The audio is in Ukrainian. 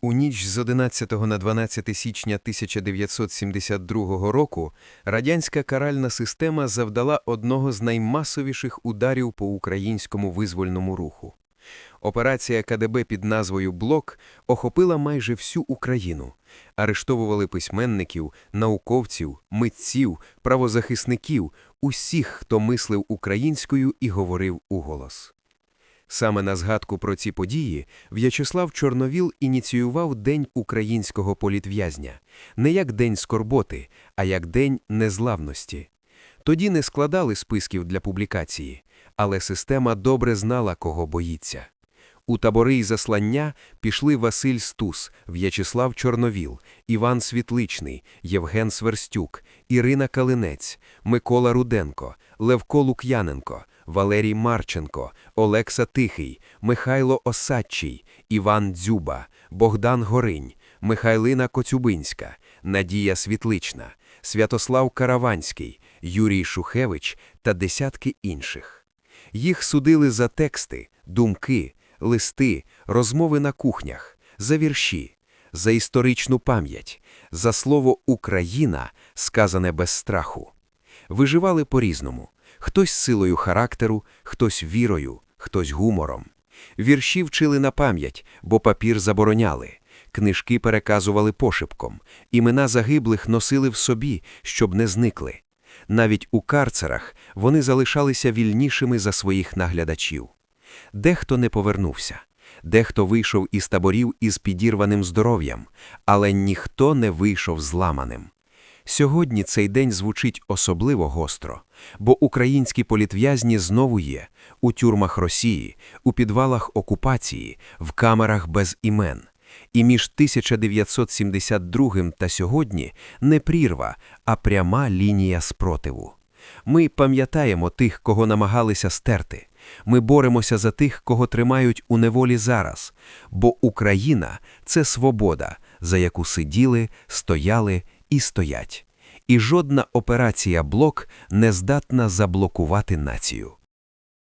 У ніч з 11 на 12 січня 1972 року радянська каральна система завдала одного з наймасовіших ударів по українському визвольному руху. Операція КДБ під назвою «Блок» охопила майже всю Україну. Арештовували письменників, науковців, митців, правозахисників, усіх, хто мислив українською і говорив уголос. Саме на згадку про ці події В'ячеслав Чорновіл ініціював День українського політв'язня не як День скорботи, а як День незламності. Тоді не складали списків для публікації, але система добре знала, кого боїться. У табори й заслання пішли Василь Стус, В'ячеслав Чорновіл, Іван Світличний, Євген Сверстюк, Ірина Калинець, Микола Руденко, Левко Лук'яненко, Валерій Марченко, Олекса Тихий, Михайло Осадчий, Іван Дзюба, Богдан Горинь, Михайлина Коцюбинська, Надія Світлична, Святослав Караванський, Юрій Шухевич та десятки інших. Їх судили за тексти, думки, листи, розмови на кухнях, за вірші, за історичну пам'ять, за слово «Україна», сказане без страху. Виживали по-різному. Хтось силою характеру, хтось вірою, хтось гумором. Вірші вчили на пам'ять, бо папір забороняли. Книжки переказували пошепком. Імена загиблих носили в собі, щоб не зникли. Навіть у карцерах вони залишалися вільнішими за своїх наглядачів. Дехто не повернувся, дехто вийшов із таборів із підірваним здоров'ям, але ніхто не вийшов зламаним. Сьогодні цей день звучить особливо гостро, бо українські політв'язні знову є у тюрмах Росії, у підвалах окупації, в камерах без імен. І між 1972 та сьогодні не прірва, а пряма лінія спротиву. Ми пам'ятаємо тих, кого намагалися стерти. Ми боремося за тих, кого тримають у неволі зараз, бо Україна це свобода, за яку сиділи, стояли і стоять. І жодна операція «Блок» не здатна заблокувати націю.